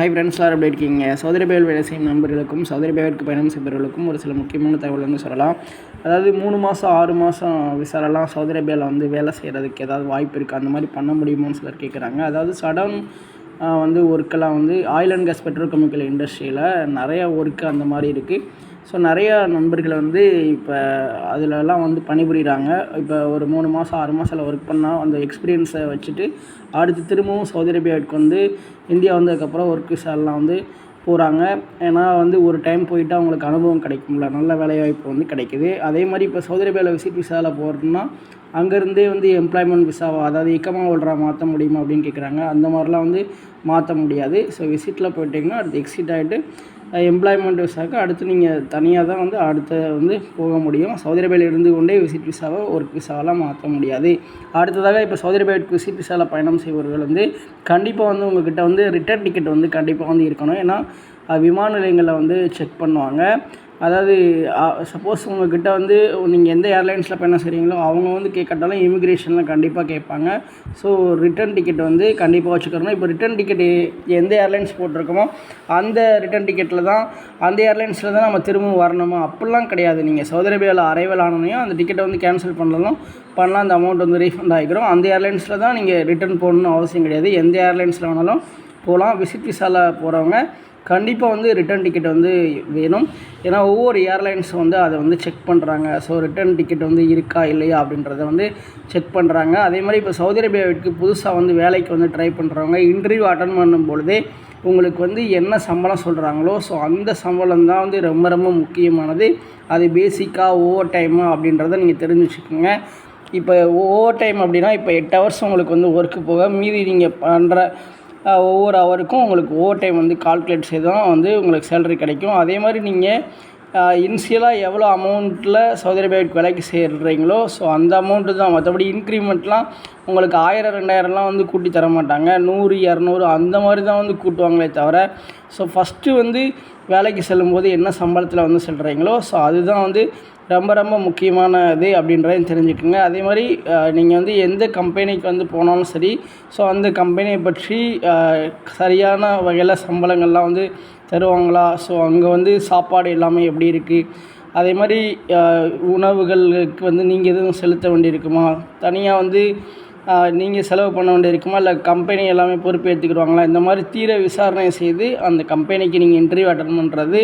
Hi friends எல்லாரும் எப்படி இருக்கீங்க? சௌதரி பேல் வேலை செய்யும் நண்பர்களுக்கும் சௌதரி பேவிற்கு பயணம் செய்பவர்களுக்கும் ஒரு சில முக்கியமான தகவல் வந்து சொல்லலாம். அதாவது மூணு மாதம் ஆறு மாதம் விசாரெல்லாம் சௌதரி பேல வந்து வேலை செய்கிறதுக்கு ஏதாவது வாய்ப்பு இருக்குது அந்த மாதிரி பண்ண முடியுமான்னு சிலர் கேட்குறாங்க அதாவது சடன் வந்து ஒர்க்கெல்லாம் வந்து ஆயில் அண்ட் கேஸ் பெட்ரோகெமிக்கல் இண்டஸ்ட்ரியில் நிறைய ஒர்க்கு அந்த மாதிரி இருக்குது ஸோ நிறையா நண்பர்கள் வந்து இப்போ அதிலலாம் வந்து பணிபுரிகிறாங்க இப்போ ஒரு மூணு மாதம் ஆறு மாதத்தில் ஒர்க் பண்ணால் அந்த எக்ஸ்பீரியன்ஸை வச்சுட்டு அடுத்து திரும்பவும் சவுதி அரேபியாவுக்கு வந்து இந்தியா வந்ததுக்கப்புறம் ஒர்க்கு விசாலாம் வந்து போகிறாங்க ஏன்னா வந்து ஒரு டைம் போயிட்டு அவங்களுக்கு அனுபவம் கிடைக்கும்ல. நல்ல வேலைவாய்ப்பு வந்து கிடைக்குது. அதே மாதிரி இப்போ சவுதி அரேபியாவில் விசிட் விசாவில் போகிறதுனா அங்கேருந்தே வந்து எம்ப்ளாய்மெண்ட் விசாவா அதாவது இக்கமாக ஓடுறா மாற்ற முடியுமா அப்படின்னு கேட்குறாங்க அந்த மாதிரிலாம் வந்து மாற்ற முடியாது. ஸோ விசிட்டில் போயிட்டிங்கன்னா அடுத்து எக்ஸிட் ஆகிட்டு எம்ப்ளாய்மெண்ட் விசாவுக்கு அடுத்து நீங்கள் தனியாக தான் வந்து அடுத்த வந்து போக முடியும். சவுதி அரேபியாவில் இருந்து கொண்டே விசிட் விசாவை ஒர்க் விசாவெலாம் மாற்ற முடியாது. அடுத்ததாக இப்போ சவுதி அரேபியாவுக்கு விசிட் விசாவில் பயணம் செய்பவர்கள் வந்து கண்டிப்பாக வந்து உங்கள்கிட்ட வந்து ரிட்டர்ன் டிக்கெட் வந்து கண்டிப்பாக வந்து இருக்கணும். ஏன்னா விமான நிலையங்களில் வந்து செக் பண்ணுவாங்க. அதாவது சப்போஸ் உங்கக்கிட்ட வந்து நீங்கள் எந்த ஏர்லைன்ஸில் பயணம் செய்கிறீங்களோ அவங்க வந்து கேட்கட்டாலும் இமிக்ரேஷனில் கண்டிப்பாக கேட்பாங்க. ஸோ ரிட்டன் டிக்கெட் வந்து கண்டிப்பாக வச்சுக்கிறணும் இப்போ ரிட்டன் டிக்கெட் எந்த ஏர்லைன்ஸ் போட்டிருக்கோமோ அந்த ரிட்டன் டிக்கெட்டில் தான் அந்த ஏர்லைன்ஸில் தான் நம்ம திரும்பவும் வரணுமா? அப்படிலாம் கிடையாது. நீங்கள் சவுதி அரேபியாவில் அரைவல் ஆனோனையும் அந்த டிக்கெட்டை வந்து கேன்சல் பண்ணலாம் பண்ணலாம். அந்த அமௌண்ட் வந்து ரீஃபண்ட் ஆகிக்கிறோம் அந்த ஏர்லைன்ஸில் தான் நீங்கள் ரிட்டன் போடணும்னு அவசியம் கிடையாது. எந்த ஏர்லைன்ஸில் வேணாலும் போகலாம். விசிட் விசாவில் போகிறவங்க கண்டிப்பாக வந்து ரிட்டர்ன் டிக்கெட் வந்து வேணும். ஏன்னா ஒவ்வொரு ஏர்லைன்ஸ் வந்து அதை வந்து செக் பண்ணுறாங்க ஸோ ரிட்டர்ன் டிக்கெட் வந்து இருக்கா இல்லையா அப்படின்றத வந்து செக் பண்ணுறாங்க அதே மாதிரி இப்போ சவுதி அரேபியாவிற்கு புதுசாக வந்து வேலைக்கு வந்து ட்ரை பண்ணுறவங்க இன்டர்வியூ அட்டன் பண்ணும் பொழுதே உங்களுக்கு வந்து என்ன சம்பளம் சொல்கிறாங்களோ ஸோ அந்த சம்பளம் தான் வந்து ரொம்ப ரொம்ப முக்கியமானது. அது பேசிக்காக ஓவர் டைமு அப்படின்றத நீங்கள் தெரிஞ்சு வச்சுக்கோங்க இப்போ ஓவர் டைம் அப்படின்னா இப்போ எட்டு ஹவர்ஸ் உங்களுக்கு வந்து ஒர்க்கு போக மீதி நீங்கள் பண்ணுற ஒவ்வொரு ஹவருக்கும் உங்களுக்கு ஓவர் டைம் வந்து கால்குலேட் செய்து தான் வந்து உங்களுக்கு சேலரி கிடைக்கும். அதே மாதிரி நீங்கள் இன்ஷியலாக எவ்வளோ அமௌண்ட்டில் சவுதி அரேபியாவுக்கு வேலைக்கு சேர்றீங்களோ ஸோ அந்த அமௌண்ட்டு தான். மற்றபடி இன்க்ரிமெண்ட்லாம் உங்களுக்கு ஆயிரம் ரெண்டாயிரம்லாம் வந்து கூட்டி தர மாட்டாங்க. நூறு இரநூறு அந்த மாதிரி தான் வந்து கூட்டுவாங்களே தவிர ஸோ ஃபஸ்ட்டு வந்து வேலைக்கு செல்லும்போது என்ன சம்பளத்தில் வந்து செல்கிறீங்களோ ஸோ அதுதான் வந்து ரொம்ப ரொம்ப முக்கியமான இது அப்படின்றதையும் தெரிஞ்சுக்கோங்க. அதே மாதிரி நீங்கள் வந்து எந்த கம்பெனிக்கு வந்து போனாலும் சரி ஸோ அந்த கம்பெனியை பற்றி சரியான வகையில் சம்பளங்கள்லாம் வந்து தருவாங்களா? ஸோ அங்கே வந்து சாப்பாடு எல்லாமே எப்படி இருக்குது அதே மாதிரி உணவுகளுக்கு வந்து நீங்கள் எதுவும் செலுத்த வேண்டியிருக்குமா? தனியாக வந்து நீங்கள் செலவு பண்ண வேண்டியிருக்குமா இல்லை கம்பெனி எல்லாமே பொறுப்பு ஏற்றுக்கிடுவாங்களா இந்த மாதிரி தீர விசாரணை செய்து அந்த கம்பெனிக்கு நீங்கள் இன்டர்வியூ அட்டன் பண்ணுறது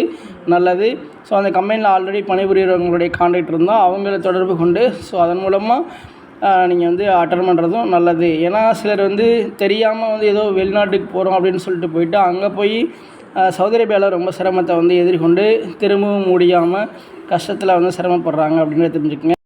நல்லது. ஸோ அந்த கம்பெனியில் ஆல்ரெடி பணிபுரியவங்களுடைய கான்டாக்ட் இருந்தால் அவங்கள தொடர்பு கொண்டு ஸோ அதன் மூலமாக நீங்கள் வந்து அட்டன் பண்ணுறதும் நல்லது. ஏன்னா சிலர் வந்து தெரியாமல் வந்து ஏதோ வெளிநாட்டுக்கு போகிறோம் அப்படின்னு சொல்லிட்டு போயிட்டு அங்கே போய் சவுதி அரேபியாவில் ரொம்ப சிரமத்தை வந்து எதிர்கொண்டு திரும்பவும் முடியாமல் கஷ்டத்தில் வந்து சிரமப்படுறாங்க அப்படின்னு தெரிஞ்சுக்கங்க.